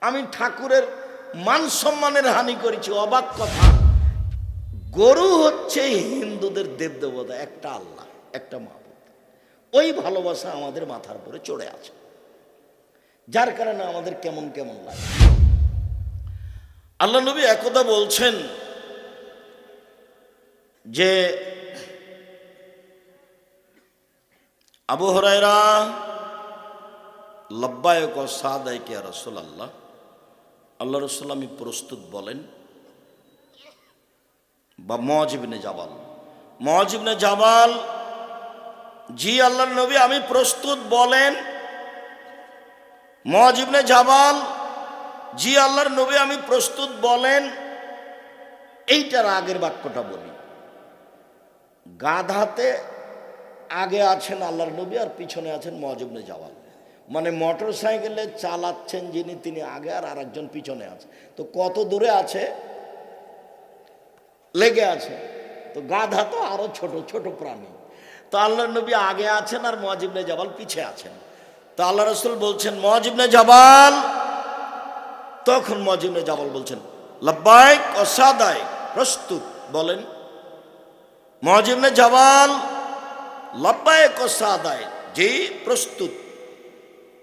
আমি ঠাকুরের মান সম্মানের হানি করেছি, অবাক কথা। গরু হচ্ছে হিন্দুদের দেবদেবতা, একটা আল্লাহ, একটা মাবুদ ওই ভালোবাসা আমাদের মাথার উপরে চড়ে আছে। যার কারণে আমাদের কেমন কেমন লাগে। আল্লাহ নবী একদা বলছেন যে, আবু হরাইরা লব্বায়ক সাদাইকে রসুল আল্লাহ আল্লাহ রসুল আমি প্রস্তুত বলেন, বা মজিবনে জাবাল। মজিবনে জাবাল, জি আল্লাহ নবী আমি প্রস্তুত বলেন মজিবনে জাবাল, জি আল্লাহর নবী আমি প্রস্তুত বলেন, এইটার আগের বাক্যটা বলি। গাধাতে আগে আছেন আল্লাহর নবী আর পিছনে আছেন মজিবনে জাওয়াল মানে মোটর সাইকেলে চালাচ্ছেন যিনি, তিনি আগে আর আরেকজন পিছনে আছে। তো কত দূরে আছে? লেগে আছে। তো গাধা তো আরও ছোট ছোট প্রাণী। তো আল্লাহর নবী আগে আছেন আর মজিবনে জবাল পিছে আছেন। তো আল্লাহ রসুল বলছেন মজিবনে জবাল। তখন মজিবনে জাবাল বলছেন, লব্বাইক অসাদায় প্রস্তুত, বলেন। মজিবনে জাবাল লব্বায়ক সাদায় জি, প্রস্তুত।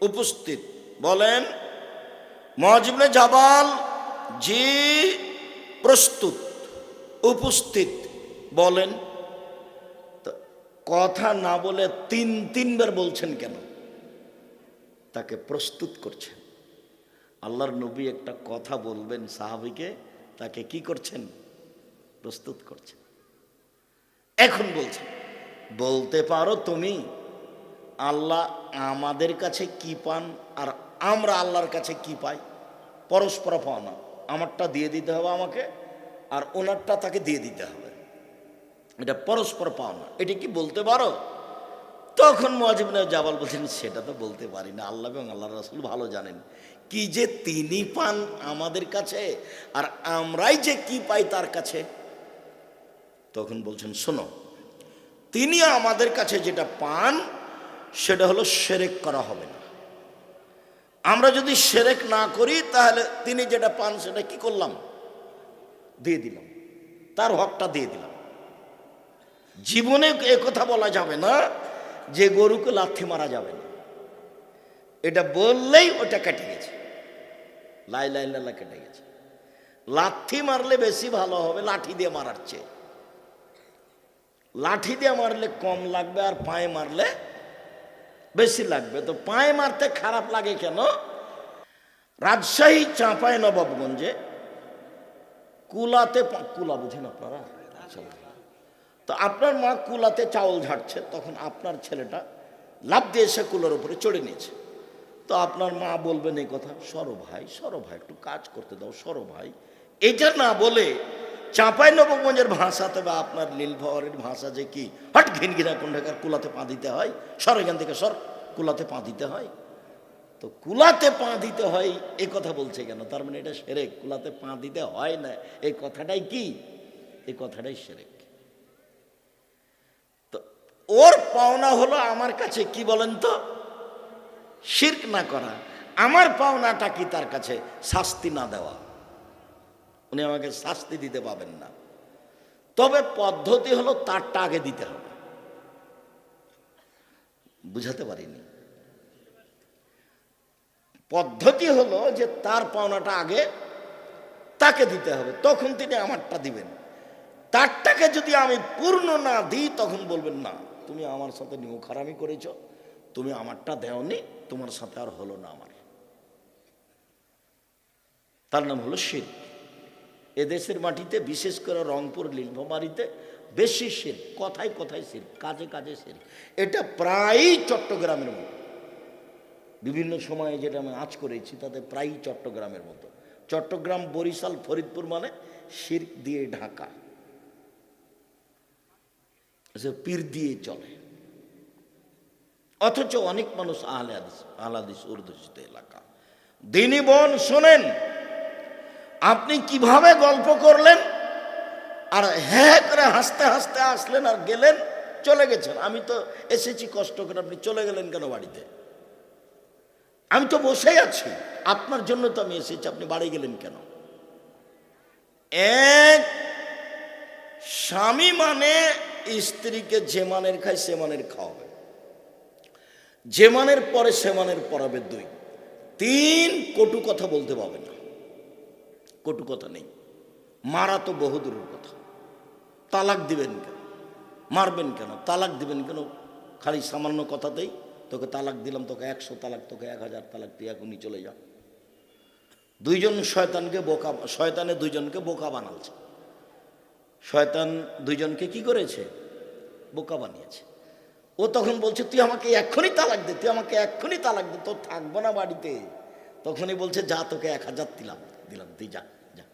উপস্থিত। বলেন মজিবনে জাবাল, জি, প্রস্তুত, উপস্থিত। বলেন কথা না বলে তিন, তিনবার বলছেন কেন? তাকে প্রস্তুত করছেন। আল্লাহর নবী একটা কথা বলবেন সাহাবিকে, তাকে কি করছেন? প্রস্তুত করছেন। এখন বলছেন, বলতে পারো তুমি আল্লাহ আমাদের কাছে কি পান আর আমরা আল্লাহর কাছে কি পাই? পরস্পর পাওনা আমারটা দিয়ে দিতে হবে আমাকে আর ওনারটা তাকে দিয়ে দিতে হবে। এটা পরস্পর পাওনা এটা কি বলতে পারো? তখন মজিবিন জাবাল বলছেন, সেটা তো বলতে পারি না। আল্লাহ এবং আল্লাহ রাসুল ভালো জানেন। কি যে তিনি পান আমাদের কাছে আর আমরাই যে কি পাই তার কাছে? তখন বলছেন, শোনো, তিনি আমাদের কাছে যেটা পান সেটা হলো সেরেক করা হবে না। আমরা যদি সেরেক না করি, তাহলে তিনি যেটা পান সেটা কি করলাম? দিয়ে দিলাম। তার হকটা দিয়ে দিলাম। জীবনে কথা বলা যাবে না যে গরুকে লাথি মারা যাবে না। এটা বললেই ওটা কেটে গেছে। লাই লাই লাল্লা কেটে গেছে। লাথি মারলে বেশি ভালো হবে, লাঠি দিয়ে মারার চেয়ে। লাঠি দিয়ে মারলে কম লাগবে আর পায়ে মারলে বেশি লাগবে। তো পায়ে মারতে খারাপ লাগে কেন? রাজশাহী, চাঁপাই, নবাবগঞ্জে কুলাতে কুলা বুঝেন আপনারা। তো আপনার মা কুলাতে চাউল ঝাড়ছে, তখন আপনার ছেলেটা লাভ দিয়ে এসে কুলার উপরে চড়ে নিয়েছে। তো আপনার মা বলবেন এই কথা, সরো ভাই সরো ভাই, একটু কাজ করতে দাও, সরো ভাই। এটা না বলে চাঁপাই নবগঞ্জের ভাষাতে বা আপনার নীলভরের ভাষা যে কি? হট ঘিন ঘিনা কোনটাকার কুলাতে পা দিতে হয়। সর এখান থেকে সর, কুলাতে পা দিতে হয়। তো কুলাতে পা দিতে হয় এই কথা বলছে কেন? তার মানে এটা সেরেক। কুলাতে পা দিতে হয় না। এই কথাটাই কি? এই কথাটাই সেরেক। তো ওর পাওনা হলো আমার কাছে, কি বলেন তো? শির্ক না করা। আমার পাওনাটা কি তার কাছে? শাস্তি না দেওয়া। উনি আমাকে শাস্তি দিতে পাবেন না। তবে পদ্ধতি হলো তারটা আগে দিতে হবে। বুঝাতে পারিনি। পদ্ধতি হলো যে তার পাওনাটা আগে তাকে দিতে হবে, তখন তিনি আমারটা দিবেন। তারটাকে যদি আমি পূর্ণ না দিই, তখন বলবেন, না, তুমি আমার সাথে নিউ খারামি করেছ, তুমি আমারটা দেওনি, তোমার সাথে আর হলো না আমার। তার নাম হলো শির। এদেশের মাটিতে, বিশেষ করে রংপুর লীলভমারিতে বেশি শির, কথায় কথায় শির, কাজে কাজে শির। এটা প্রায়ই চট্টগ্রামের মতো। বিভিন্ন সময়ে যেটা আমি আজ করেছি, তাতে প্রায়ই চট্টগ্রামের মতো। চট্টগ্রাম, বরিশাল, ফরিদপুর মানে শির দিয়ে ঢাকা। পীর দিয়ে চলে। অথচ অনেক মানুষ আহলে হাদিস আহলে হাদিস উর্দুষিত এলাকা। দিনী বোন, শোনেন আপনি কীভাবে গল্প করলেন? আর হ্যাঁ করে হাসতে হাসতে আসলেন আর গেলেন, চলে গেছেন। আমি তো এসেছি কষ্ট করে, আপনি চলে গেলেন কেন বাড়িতে? আমি তো বসেই আছি, আপনার জন্য তো আমি এসেছি, আপনি বাড়ি গেলেন কেন? এক, স্বামী মানে স্ত্রীকে যে মানের খায় সে মানের খাওয়াবে। যে মানের পরে সে মানের পড়াবে দুই। তিন, কটু কথা বলতে পাবে না। কটু কথা নেই। মারা তো বহুদূরের কথা। তালাক দিবেন কেন? মারবেন কেন? তালাক দিবেন কেন? খালি সামান্য কথাতেই তোকে তালাক দিলাম, তোকে একশো তালাক, তোকে এক হাজার তালাক, তুই এখনই চলে যা। দুইজন শয়তানকে বোকা, শয়তানে দুইজনকে বোকা বানালছে। শয়তান দুইজনকে কি করেছে? বোকা বানিয়েছে। ও তখন বলছে, তুই আমাকে এক্ষুনি তালাক দে, তুই আমাকে এক্ষুনি তালাক দে, তোর থাকব না বাড়িতে। তখনই বলছে, যা, তোকে এক হাজার দিলাম। দিলাম তুই যা যা।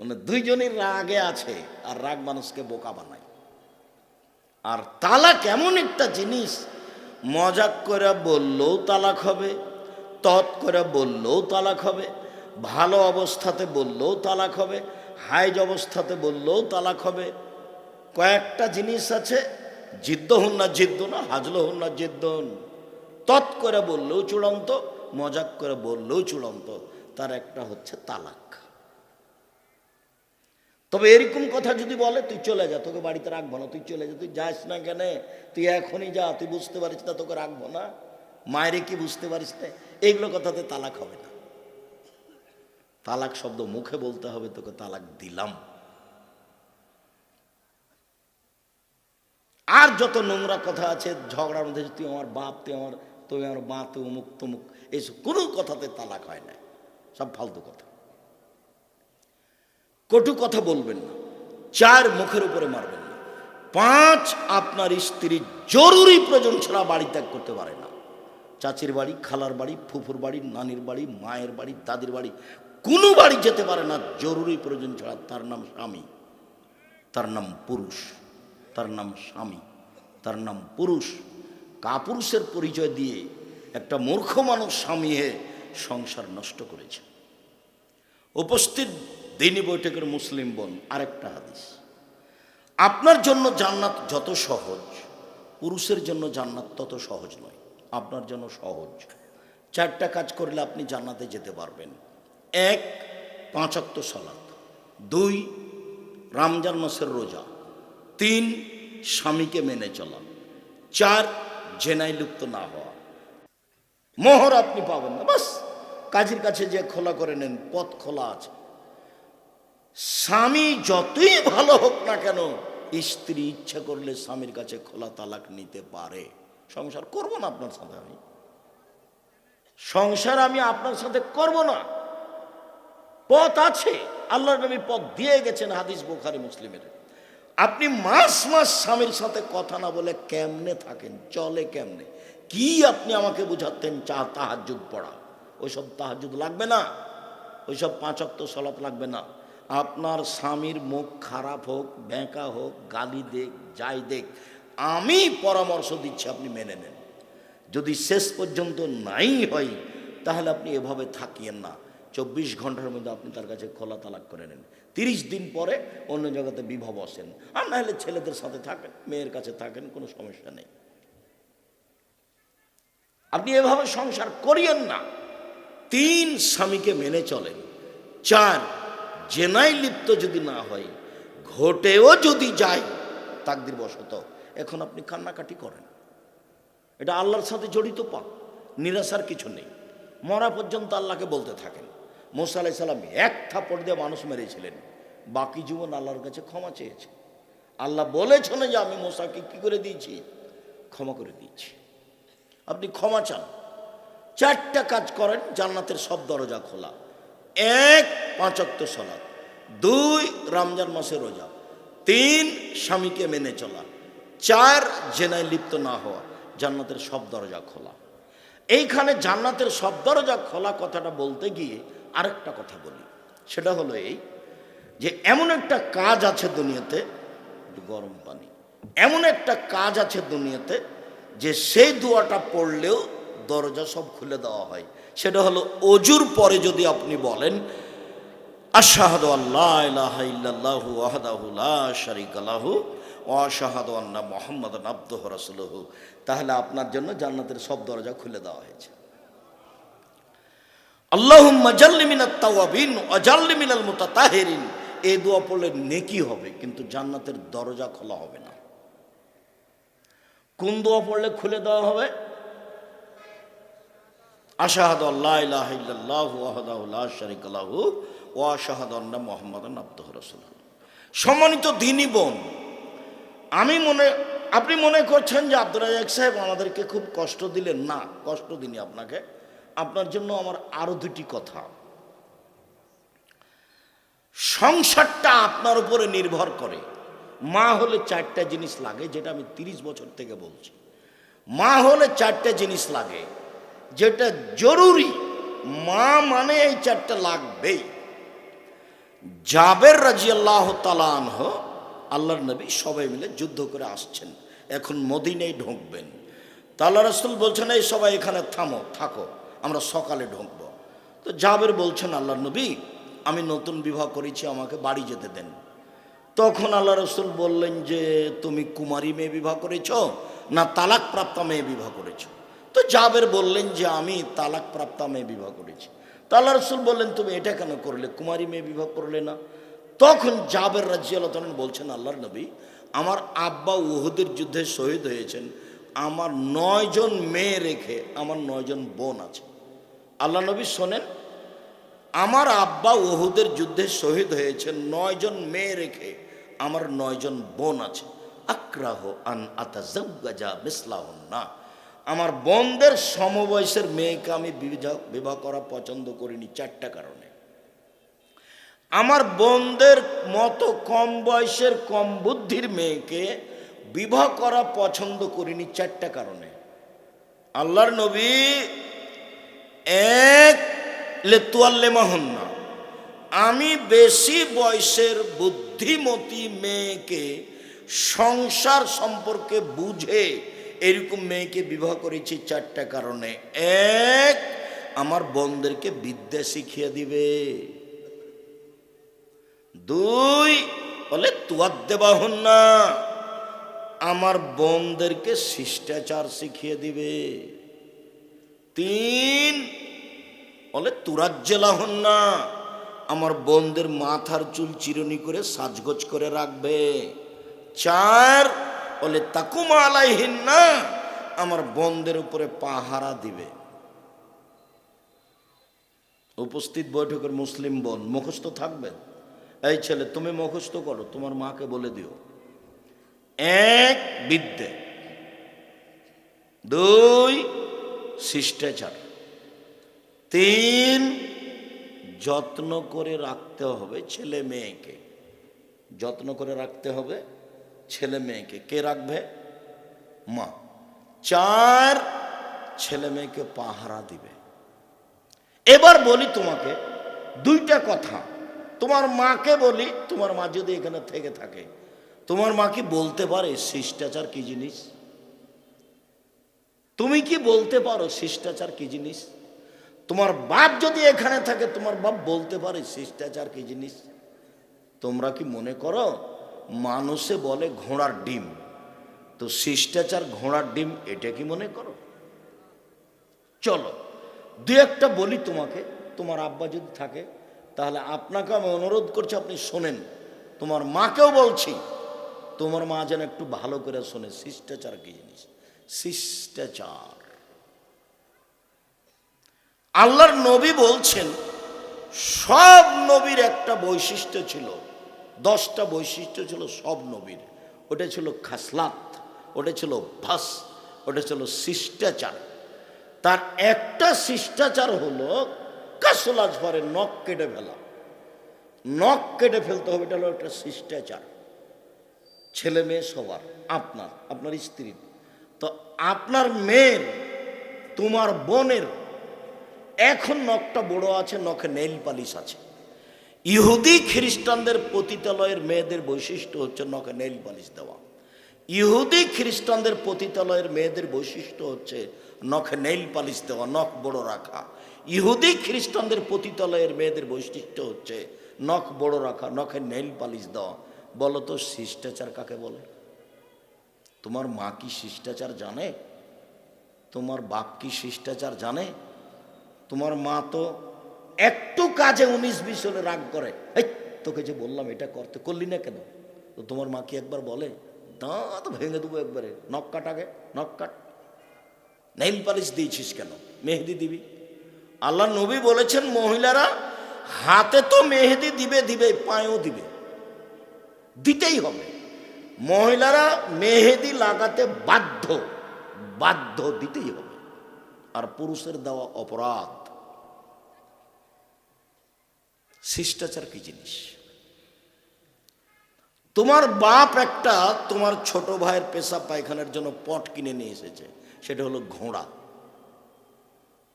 মানে দুইজনের রাগে আছে, আর রাগ মানুষকে বোকা বানায়। আর তালাক এমন একটা জিনিস, মজাক করে বললেও তালাক হবে, তৎ করে বললেও তালাক হবে, ভালো অবস্থাতে বললেও তালাক হবে হাইজ অবস্থাতে বললেও তালাক হবে। কয়েকটা জিনিস আছে, জিদ্দ হন না জিদ্দ না, হাজলো হন না জিদ্দন তৎ করে বললেও চূড়ান্ত, মজাক করে বললেও চূড়ান্ত। তার একটা হচ্ছে তালাক। তবে এরকম কথা যদি বলে, তুই চলে যা, তোকে বাড়িতে রাখব না, তুই চলে যা, তুই যাস না কেন? তুই এখনই যা, তুই বুঝতে পারিস না, তোকে রাখব না। মায়েরে কি বুঝতে পারিস না? এইগুলো কথাতে তালাক হবে না। তালাক শব্দ মুখে বলতে হবে, তোকে তালাক দিলাম। আর যত নোংরা কথা আছে, ঝগড়ার মধ্যে, তুই আমার বাপ, তুই আমার তুই আমার মা, তুই অমুক, তমুক এইসব কোনো কথাতে তালাক হয় না। সব ফালতু কথা। কটু কথা বলবেন না, চার মুখের উপরে মারবেন না। পাঁচ, আপনার স্ত্রী জরুরি প্রয়োজন ছাড়া বাড়ি ত্যাগ করতে পারে না। চাচির বাড়ি, খালার বাড়ি, ফুফুর বাড়ি, নানির বাড়ি, মায়ের বাড়ি, দাদির বাড়ি, কোনো বাড়ি যেতে পারে না, জরুরি প্রয়োজন ছাড়া। তার নাম স্বামী, তার নাম পুরুষ, তার নাম স্বামী, তার নাম পুরুষ। কাপুরুষের পরিচয় দিয়ে একটা মূর্খ মানুষ স্বামী হয়ে সংসার নষ্ট করেছে। উপস্থিত দিনী বৈঠকের মুসলিম বোন, আরেকটা হাদিস। আপনার জন্য জান্নাত যত সহজ, পুরুষের জন্য জান্নাত তত সহজ নয়, আপনার জন্য সহজ। চারটা কাজ করলে আপনি জান্নাতে যেতে পারবেন। এক পাঁচাত্ত সালাত। দুই, রমজান মাসের রোজা। তিন, স্বামীকে মেনে চলা। চার, জেনায় লিপ্ত না হওয়া। মোহর আপনি পাবেন না। বাস, কাজের কাছে যে খোলা করে নেন, পথ খোলা আছে। স্বামী যতই ভালো হোক না কেন, স্ত্রী ইচ্ছা করলে স্বামীর কাছে খোলা তালাক নিতে পারে। সংসার করব না আপনার সাথে আমি। সংসার আমি আপনার সাথে করব না। পথ আছে আল্লাহ নবী পথ দিয়ে গেছেন হাদিস বোখারি মুসলিমের। আপনি মাস মাস স্বামীর সাথে কথা না বলে কেমনে থাকেন? চলে কেমনে? কি আপনি আমাকে বুঝাতেন চা তাহাজুদ পড়া। ওইসব তাহাজুদ লাগবে না। ওইসব পাঁচক্ত সলাপ লাগবে না। আপনার স্বামীর মুখ খারাপ হোক, ব্যাঁকা হোক, গালি দেখ যাই দেখ আমি পরামর্শ দিচ্ছি, আপনি মেনে নেন। যদি শেষ পর্যন্ত নাই হয়, তাহলে আপনি এভাবে থাকিয়েন না। চব্বিশ ঘণ্টার মধ্যে আপনি তার কাছে খোলা তালাক করে নেন। তিরিশ দিন পরে অন্য জায়গাতে বিবাহ বসেন আর না হলে ছেলেদের সাথে থাকেন, মেয়ের কাছে থাকেন, কোনো সমস্যা নেই। আপনি এভাবে সংসার করিয়েন না। তিন স্বামীকে মেনে চলেন। চার জেনায় লিপ্ত যদি না হয়, ঘটেও যদি যায় তাকদির বশত এখন আপনি কান্নাকাটি করেন। এটা আল্লাহর সাথে জড়িত পাপ, নিরাশার কিছু নেই। মরা পর্যন্ত আল্লাহকে বলতে থাকেন। মোসা আলাই সাল্লাম এক থাপড় দিয়ে মানুষ মেরেছিলেন। বাকি জীবন আল্লাহর কাছে ক্ষমা চেয়েছে। আল্লাহ বলেছেন যে আমি মোসাকে কি করে দিয়েছি? ক্ষমা করে দিয়েছি। আপনি ক্ষমা চান। চারটা কাজ করেন, জান্নাতের সব দরজা খোলা। এক পাঁচক্ত সলাৎ। দুই, রমজান মাসে রোজা। তিন, স্বামীকে মেনে চলা। চার, জেনায় লিপ্ত না হওয়া। জান্নাতের সব দরজা খোলা। এইখানে জান্নাতের সব দরজা খোলা কথাটা বলতে গিয়ে আরেকটা কথা বলি। সেটা হলো এই যে, এমন একটা কাজ আছে দুনিয়াতে গরম পানি। এমন একটা কাজ আছে দুনিয়াতে যে সেই দোয়াটা পড়লেও দরজা সব খুলে দেওয়া হয়। সেটা হলো, অজুর পরে যদি আপনি বলেন আল্লাহ লা তাহলে আপনার জন্য জান্নাতের সব দরজা খুলে দেওয়া হয়েছে। আল্লাহুম্মা জাল্লি মিনাত দোয়া পড়লে নেকি হবে, কিন্তু জান্নাতের দরজা খোলা হবে না। কোন দোয়া পড়লে খুলে দেওয়া হবে? আশাহাদ আল্লাহ ইলাহা ইল্লাল্লাহু ওয়াহদাহু লা শারীকা লাহু ওয়া আশহাদু আন্না মুহাম্মাদান আবদুহু সম্মানিত দিনী বোন, আমি মনে, আপনি মনে করছেন যে আব্দুল রাজাক সাহেব আমাদেরকে খুব কষ্ট দিলেন। না, কষ্ট দিনি আপনাকে। আপনার জন্য আমার আরও দুটি কথা। সংসারটা আপনার উপরে নির্ভর করে। মা হলে চারটা জিনিস লাগে, যেটা আমি তিরিশ বছর থেকে বলছি। মা হলে চারটা জিনিস লাগে, যেটা জরুরি। মা মানে এই চারটা লাগবেই। জাবের রাজি আল্লাহ তালানহ আল্লাহর নবী সবাই মিলে যুদ্ধ করে আসছেন। এখন মদিনেই ঢুকবেন। তা আল্লাহ রসুল বলছেন, এই সবাই এখানে থামো, থাকো, আমরা সকালে ঢুকবো। তো জাবের বলছেন আল্লাহ নবী, আমি নতুন বিবাহ করেছি, আমাকে বাড়ি যেতে দেন। তখন আল্লাহ রসুল বললেন যে, তুমি কুমারী মেয়ে বিবাহ করেছ না তালাক প্রাপ্তা মেয়ে বিবাহ করেছ? তো জাবের বললেন যে, আমি তালাক প্রাপ্তা মেয়ে বিবাহ করেছি। তো আল্লাহ রসুল বললেন, তুমি এটা কেন করলে? কুমারী মেয়ে বিবাহ করলে না? তখন জাবের রাজিয়াল বলছেন, আল্লাহর নবী, আমার আব্বা উহুদের যুদ্ধে শহীদ হয়েছেন। আমার নয়জন মেয়ে রেখে আমার নয়জন বোন আছে। আল্লাহ নবী শোনেন, আমার আব্বা ওহুদের যুদ্ধে শহীদ হয়েছেন নয়জন মেয়ে রেখে আমার নয়জন বোন আছে। আক্রাহ আন আতাজাউগাজা মিসলাহন না আমার বোনদের সমবয়সের মেয়েকে আমি বিবাহ বিবাহ করা পছন্দ করিনি চারটা কারণে। আমার বোনদের মতো কম বয়সের কম বুদ্ধির মেয়েকে বিবাহ করা পছন্দ করিনি চারটা কারণে। আল্লাহর নবী এক লেতুয়াল্লেমাহন্না আমি বেশি বয়সের বুদ্ধিমতী মেয়েকে সংসার সম্পর্কে বুঝে এরকম মেয়েকে বিবাহ করেছি চারটা কারণে। এক, আমার বোনদেরকে বিদ্যা শিখিয়ে দিবে। দুই, বলে তুয়ার দেবাহন না আমার বোনদেরকে শিষ্টাচার শিখিয়ে দিবে। তিন, বলে তুরাজ্জেলা হন না আমার বোনদের মাথার চুল চিরুনি করে সাজগোজ করে রাখবে। চার, বলে, তাকুমা আলাইহীন না আমার বোনদের উপরে পাহারা দিবে। উপস্থিত বৈঠকের মুসলিম বোন, মুখস্থ থাকবে? এই ছেলে, তুমি মুখস্থ করো, তোমার মাকে বলে দিও। এক, বিদ্যে। দুই, শিষ্টাচার। তিন যত্ন করে রাখতে হবে ছেলে মেয়েকে। যত্ন করে রাখতে হবে ছেলে মেয়েকে। কে রাখবে? মা। চার, ছেলে মেয়েকে পাহারা দিবে। এবার বলি তোমাকে দুইটা কথা। তোমার মাকে বলি, তোমার মা যদি এখানে থেকে থাকে, তোমার মা কি বলতে পারে শিষ্টাচার কি জিনিস? তুমি কি বলতে পারো শিষ্টাচার কি জিনিস? তোমার বাপ যদি এখানে থাকে, তোমার বাপ বলতে পারে, শিষ্টাচার কি জিনিস? তোমরা কি মনে করো, মানুষে বলে ঘোড়ার ডিম। তো শিষ্টাচার ঘোড়ার ডিম, এটা কি মনে করো? চলো দু একটা বলি তোমাকে। তোমার আব্বা যদি থাকে, তাহলে আপনাকে আমি অনুরোধ করছি, আপনি শোনেন। তোমার মাকেও বলছি, তোমার মা যেন একটু ভালো করে শোনে, শিষ্টাচার কি জিনিস? শিষ্টাচার। আল্লাহর নবী বলছেন, সব নবীর একটা বৈশিষ্ট্য ছিল, দশটা বৈশিষ্ট্য ছিল সব নবীর। ওটা ছিল খাসলাত, ওটা ছিল ভাস ওটা ছিল শিষ্টাচার। তার একটা শিষ্টাচার হলো কাসলাজ পরে নখ কেটে ফেলা। নখ কেটে ফেলতে হবে, এটা হলো একটা শিষ্টাচার। ছেলে মেয়ে সবার, আপনার আপনার স্ত্রীর। তো আপনার মেয়ের, তোমার বোনের এখন নখটা বড় আছে, নখে নেইল পালিশ আছে। ইহুদি খ্রিস্টানদের পতিতালয়ের মেয়েদের বৈশিষ্ট্য হচ্ছে নখে নেইল পালিশ দেওয়া। ইহুদি খ্রিস্টানদের পতিতালয়ের মেয়েদের বৈশিষ্ট্য হচ্ছে নখে নেইল পালিশ দেওয়া, নখ বড় রাখা। ইহুদি খ্রিস্টানদের পতিতালয়ের মেয়েদের বৈশিষ্ট্য হচ্ছে নখ বড় রাখা, নখে নেইল পালিশ দেওয়া। বলো তো শিষ্টাচার কাকে বলে? তোমার মা কি শিষ্টাচার জানে? তোমার বাপ কি শিষ্টাচার জানে? তোমার মা তো একটু কাজে উনিশ বিশ হলে রাগ করে। এই, তোকে যে বললাম এটা করতে, করলি না কেন? তো তোমার মা কি একবার বলে? দাঁত ভেঙে দেবো একবারে। নখ কাট আগে, নখ কাট। নেইল পালিশ দিয়েছিস কেন? মেহেদি দিবি? আল্লাহ নবী বলেছেন, মহিলারা হাতে তো মেহেদি দিবে দিবে, পায়েও দিবে। দিতেই হবে। মহিলারা মেহেদি লাগাতে বাধ্য বাধ্য দিতেই হবে। আর পুরুষের দেওয়া অপরাধ। শিষ্টাচার কি জিনিস? তোমার বাপ একটা তোমার ছোট ভাইয়ের পেশাব পায়খানার জন্য পট কিনে নিয়ে এসেছে, সেটা হলো ঘোড়া।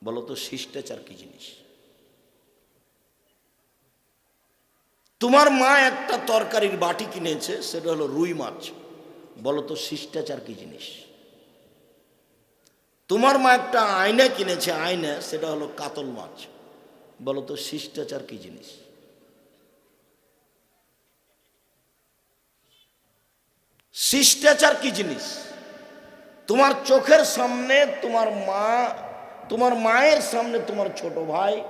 বলো তো শিষ্টাচার কি জিনিস? তোমার মা একটা তরকারির বাটি কিনেছে, সেটা হলো রুই মাছ। বলো তো শিষ্টাচার কি জিনিস? তোমার মা একটা আয়না কিনেছে, আয়না, সেটা হলো কাতল মাছ। বলো তো, শিষ্টাচার কি জিনিস? শিষ্টাচার কি জিনিস? তোমার চোখের সামনে তোমার মা, তোমার মায়ের সামনে তোমার ছোট ভাই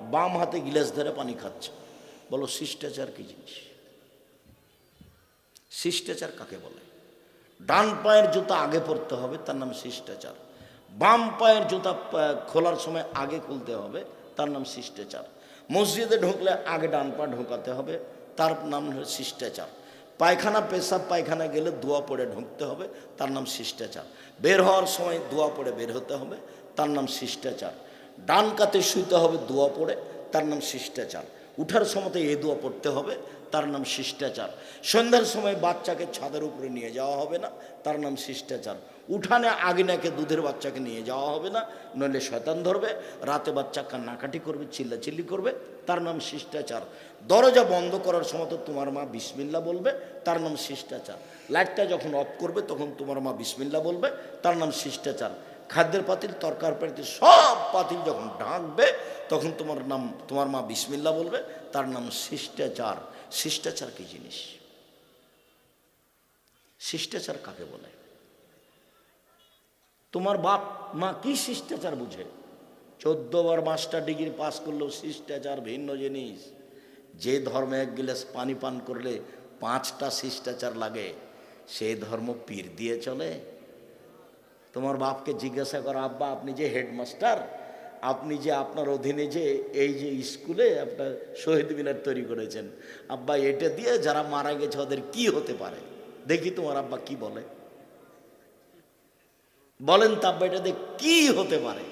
বাম হাতে গিলাস ধরে পানি খাচ্ছে। বলো, শিষ্টাচার কি জিনিস? শিষ্টাচার কাকে বলে? ডান পায়ের জুতা আগে পরতে হবে, তার নাম শিষ্টাচার। বাম পায়ের জুতা খোলার সময় আগে খুলতে হবে, তার নাম শিষ্টাচার। মসজিদে ঢুকলে আগে ডান পা ঢোকাতে হবে, তার নাম শিষ্টাচার। পায়খানা, পেশাব পায়খানা গেলে দোয়া পড়ে ঢুকতে হবে, তার নাম শিষ্টাচার। বের হওয়ার সময় দোয়া পড়ে বের হতে হবে, তার নাম শিষ্টাচার। ডান কাতে শুইতে হবে, দোয়া পড়ে, তার নাম শিষ্টাচার। উঠার সময় এ দোয়া পড়তে হবে, তার নাম শিষ্টাচার। সন্ধ্যার সময় বাচ্চাকে ছাদের উপরে নিয়ে যাওয়া হবে না, তার নাম শিষ্টাচার। উঠানে আগিনাকে দুধের বাচ্চাকে নিয়ে যাওয়া হবে না, নইলে শয়তান ধরবে, রাতে বাচ্চা কান্নাকাটি করবে, চিল্লাচিল্লি করবে, তার নাম শিষ্টাচার। দরজা বন্ধ করার সময় তো তোমার মা বিসমিল্লা বলবে, তার নাম শিষ্টাচার। লাইটটা যখন অফ করবে, তখন তোমার মা বিসমিল্লা বলবে, তার নাম শিষ্টাচার। খাদ্যের পাতিল, তরকার পাতিল, সব পাতিল যখন ঢাকবে, তখন তোমার নাম, তোমার মা বিসমিল্লা বলবে, তার নাম শিষ্টাচার। শিষ্টাচার কি জিনিস? শিষ্টাচার কাকে বলে? তোমার বাপ মা কি শিষ্টাচার বুঝে? চোদ্দ বার মাস্টার ডিগ্রি পাস করলেও শিষ্টাচার ভিন্ন জিনিস। যে ধর্মে এক গিলাস পানি পান করলে পাঁচটা শিষ্টাচার লাগে, সেই ধর্ম পীর দিয়ে চলে। তোমার বাপকে জিজ্ঞাসা করো, আব্বা, আপনি যে হেডমাস্টার, আপনি যে আপনার অধীনে যে এই যে স্কুলে আপনার শহীদ মিনার তৈরি করেছেন, আব্বা, এটা দিয়ে যারা মারা গেছে, ওদের কি হতে পারে? দেখি তোমার আব্বা কি বলে। বলেন তা আব্বা এটা দিয়ে কি হতে পারে?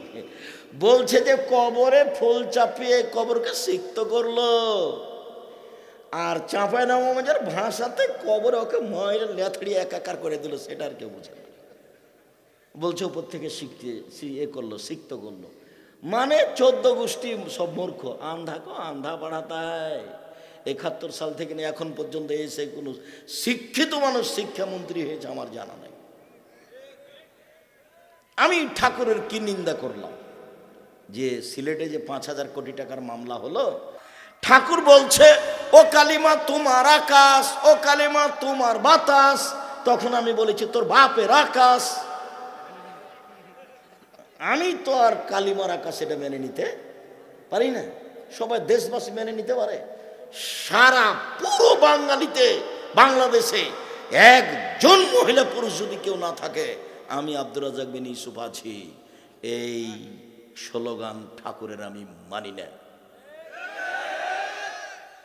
বলছে যে কবরে ফুল চাপিয়ে কবরকে সিক্ত করল। আর চাঁপায় নামাজের ভাষাতে কবরে ওকে ময়ের লেথড়িয়ে একাকার করে দিল, সেটা আর কেউ বুঝে না। বলছে উপর থেকে শিখতে এ করল, সিক্ত করল। মানে চোদ্দ গোষ্ঠী সব মূর্খ, আন্ধা কো আন্ধা বাড়াতায়। একাত্তর সাল থেকে এখন পর্যন্ত এসে কোনো শিক্ষিত মানুষ, শিক্ষামন্ত্রী হয়েছে, আমার জানা নাই। আমি ঠাকুরের কি নিন্দা করলাম? যে সিলেটে যে পাঁচ হাজার কোটি টাকার মামলা হলো, ঠাকুর বলছে, ও কালিমা তোমার আকাশ, ও কালিমা তোমার বাতাস। তখন আমি বলেছি, তোর বাপের আকাশ। আমি তো আর কালিমার আকাশ এটা মেনে নিতে পারি না। সবাই দেশবাসী মেনে নিতে পারে। সারা পুরো বাঙালিতে, বাংলাদেশে একজন মহিলা পুরুষ যদি কেউ না থাকে আমি আব্দুর রাজাক বিন ইউসুফ আছি। এই স্লোগান ঠাকুরের আমি মানি না।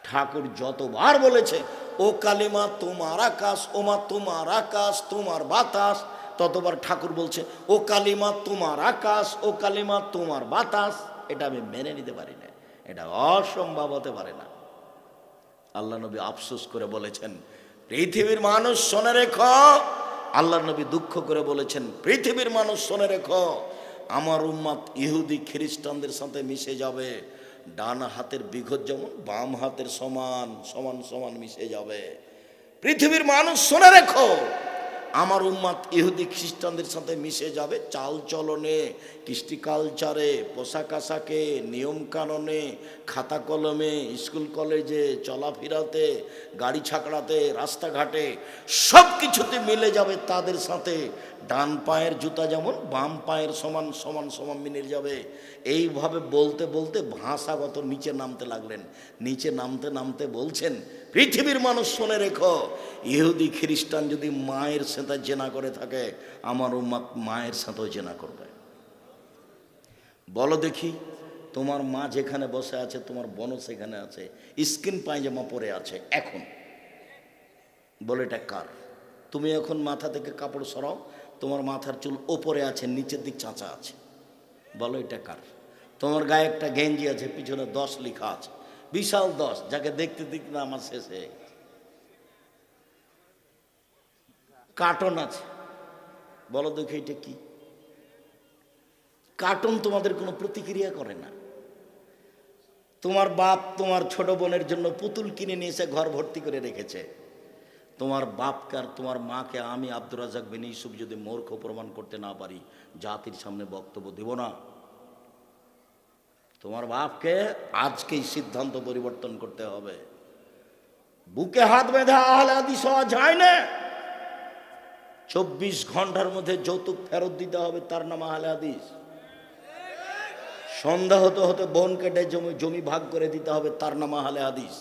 ঠাকুর যতবার বলেছে, ও কালিমা তোমার আকাশ ওমা তোমার আকাশ, তোমার বাতাস। ততবার ঠাকুর বলছে, ও কালিমা তোমার আকাশ, ও কালিমা তোমার বাতাস। এটা আমি মেনে নিতে পারি না। এটা অসম্ভব হতে পারে না। আল্লাহ নবী আফসোস করে বলেছেন, পৃথিবীর মানুষ শোনে রেখো আল্লাহ নবী দুঃখ করে বলেছেন, পৃথিবীর মানুষ শোনে রেখো, আমার উম্মাত ইহুদি খ্রিস্টানদের সাথে মিশে যাবে। ডান হাতের বিঘত যেমন, বাম হাতের সমান সমান সমান মিশে যাবে। পৃথিবীর মানুষ শোনে রেখো আমার উম্মাত ইহুদি খ্রিস্টানদের সাথে মিশে যাবে চাল চলনে, কৃষ্টি কালচারে, পোশাক আশাকে নিয়মকানুনে খাতা কলমে, স্কুল কলেজে, চলাফেরাতে, গাড়ি ছাকড়াতে, রাস্তাঘাটে সব কিছুতে মিলে যাবে তাদের সাথে। ডান পায়ের জুতা যেমন, বাম পায়ের সমান সমান সমান মিলে যাবে। এইভাবে বলতে বলতে ভাষাগত নিচে নামতে লাগলেন। নিচে নামতে নামতে বলছেন, পৃথিবীর মানুষ শুনে রেখো, ইহুদি, খ্রিস্টান যদি মায়ের সাথে জেনা করে থাকে, আমার উম্মাদ মায়ের সাথেও জেনা করবে। বলো দেখি, তোমার মা যেখানে বসে আছে, তোমার বোনও সেখানে আছে, স্কিন পায়জামা পরে আছে, এখন। বলে এটা কার? তুমি এখন মাথা থেকে কাপড় সরাও তোমার মাথার চুল ওপরে আছে, নিচের দিক চাঁচা আছে। বলো এটা কার? তোমার গায়ে একটা গেঞ্জি আছে, পিছনে দশ লেখা আছে। বিশাল দশ, যাকে দেখতে দেখতে আমার শেষ কার্টন আছে। বলো দেখি এটা কি? কার্টুন তোমাদের কোনো প্রতিক্রিয়া করে না। তোমার বাপ, তোমার ছোট বোনের জন্য পুতুল কিনে নিয়ে এসে ঘর ভর্তি করে রেখেছে। তোমার বাপকে আর তোমার মাকে আমি আব্দুর রাজাক বিন ইউসুফ যদি মূর্খ প্রমাণ করতে না পারি, জাতির সামনে বক্তব্য দেব না। তোমার বাপকে আজকেই সিদ্ধান্ত পরিবর্তন করতে হবে। বুকে হাত বেঁধে আহলে আদিস হওয়া যায় না। চব্বিশ ঘণ্টার মধ্যে যৌতুক ফেরত দিতে হবে তার নাম আহলে হাদিস। সন্ধ্যা হতে হতে বন কেটে জমি জমি ভাগ করে দিতে হবে তার নাম আহলে হাদিস।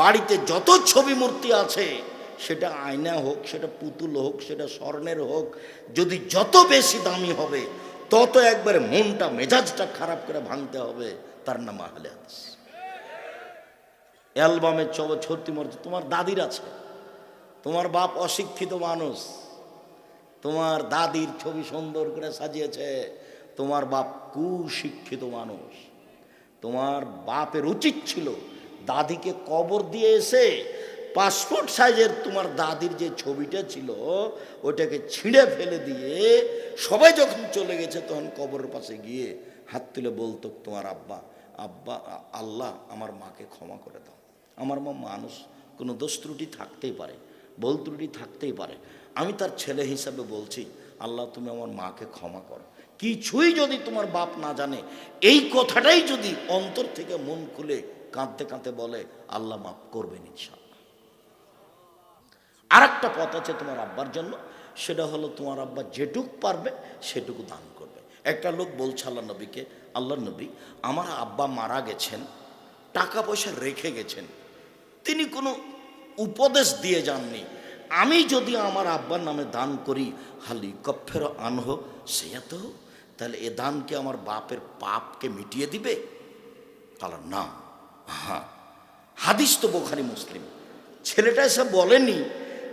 বাড়িতে যত ছবি মূর্তি আছে সেটা আয়না হোক, সেটা পুতুল হোক, সেটা স্বর্ণের হোক, যদি যত বেশি দামি হবে, তত একবারে মনটা, মেজাজটা খারাপ করে ভাঙতে হবে, তার নাম আহলে হাদিস। অ্যালবামের চব ছত্রি মর্জি তোমার দাদির আছে, তোমার বাপ অশিক্ষিত মানুষ, তোমার দাদির ছবি সুন্দর করে সাজিয়েছে, তোমার বাপ কুশিক্ষিত মানুষ, তোমার বাপের উচিত ছিল দাদিকে কবর দিয়ে এসে পাসপোর্ট সাইজের তোমার দাদির যে ছবিটা ছিল, ওটাকে ছিঁড়ে ফেলে দিয়ে সবাই যখন চলে গেছে, তখন কবরের পাশে গিয়ে হাত তুলে বলতো, তোমার আব্বা আব্বা, আল্লাহ আমার মাকে ক্ষমা করে দাও। আমার মা মানুষ, কোনো দোষ ত্রুটি থাকতেই পারে বল ত্রুটি থাকতেই পারে। আমি তার ছেলে হিসাবে বলছি, আল্লাহ, তুমি আমার মাকে ক্ষমা করো। কিছুই যদি তোমার বাপ না জানে, এই কথাটাই যদি অন্তর থেকে মন খুলে কাঁদতে কাঁদতে বলে, আল্লাহ মাফ করবেন ইনশাল্লাহ আর একটা পথ আছে তোমার আব্বার জন্য। সেটা হলো তোমার আব্বা যেটুক পারবে, সেটুকু দান করবে। একটা লোক বলছে আল্লাহ নবীকে আল্লাহ নবী, আমার আব্বা মারা গেছেন, টাকা পয়সা রেখে গেছেন। তিনি কোনো উপদেশ দিয়ে যাননি। আমি যদি আমার আব্বার নামে দান করি, হালি কফের আনহ সে তো। তাহলে এ দানকে আমার বাপের পাপকে মিটিয়ে দিবে? তাহলে না। হ্যাঁ হাদিস তো বোখারি মুসলিম। ছেলেটা এসে বলেনি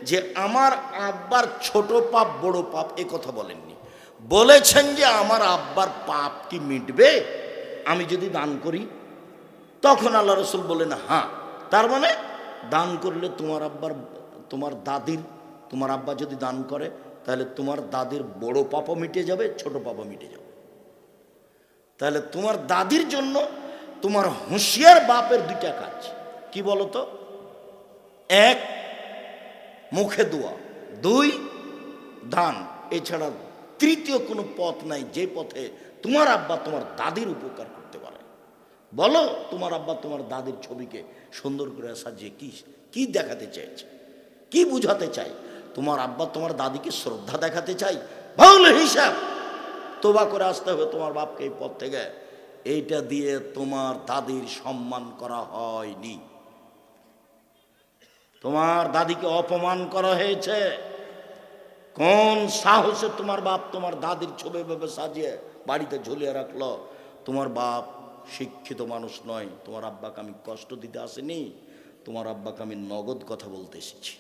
যে আমার আব্বার ছোট পাপ, বড় পাপ এ কথা বলেননি। বলেছেন যে আমার আব্বার পাপ কি মিটবে? আমি যদি দান করি, তখন আল্লাহ রসুল বলেন হ্যাঁ। তার মানে দান করলে তোমার আব্বার, তোমার দাদির, তোমার আব্বা যদি দান করে, তাহলে তোমার দাদির বড় পাপও মিটে যাবে, ছোট পাপও মিটে যাবে। তাহলে তোমার দাদির জন্য তোমার হুঁশিয়ার বাপের দুইটা কাজ। কি বলতো? এক মুখে দোয়া। দুই, দান। এছাড়া তৃতীয় কোনো পথ নাই, যে পথে তোমার আব্বা তোমার দাদির উপকার করতে পারে। বলো, তোমার আব্বা তোমার দাদির ছবিকে সুন্দর করে সাজিয়ে কি কি দেখাতে চাইছে? কি বুঝাতে চাই তোমার আব্বা তোমার দাদিকে শ্রদ্ধা দেখাতে চাই ভুল হিসাব। তোবা করে আসতে হবে তোমার বাপকে এই পথ থেকে। এইটা দিয়ে তোমার দাদির সম্মান করা হয়নি। তোমার দাদিকে অপমান করা হয়েছে। কোন সাহসে তোমার বাপ তোমার দাদির ছবি ভেবে সাজিয়ে বাড়িতে ঝুলিয়ে রাখল? তোমার বাপ শিক্ষিত মানুষ নয়। তোমার আব্বাকে আমি কষ্ট দিতে আসেনি। তোমার আব্বাকে আমি নগদ কথা বলতে এসেছি।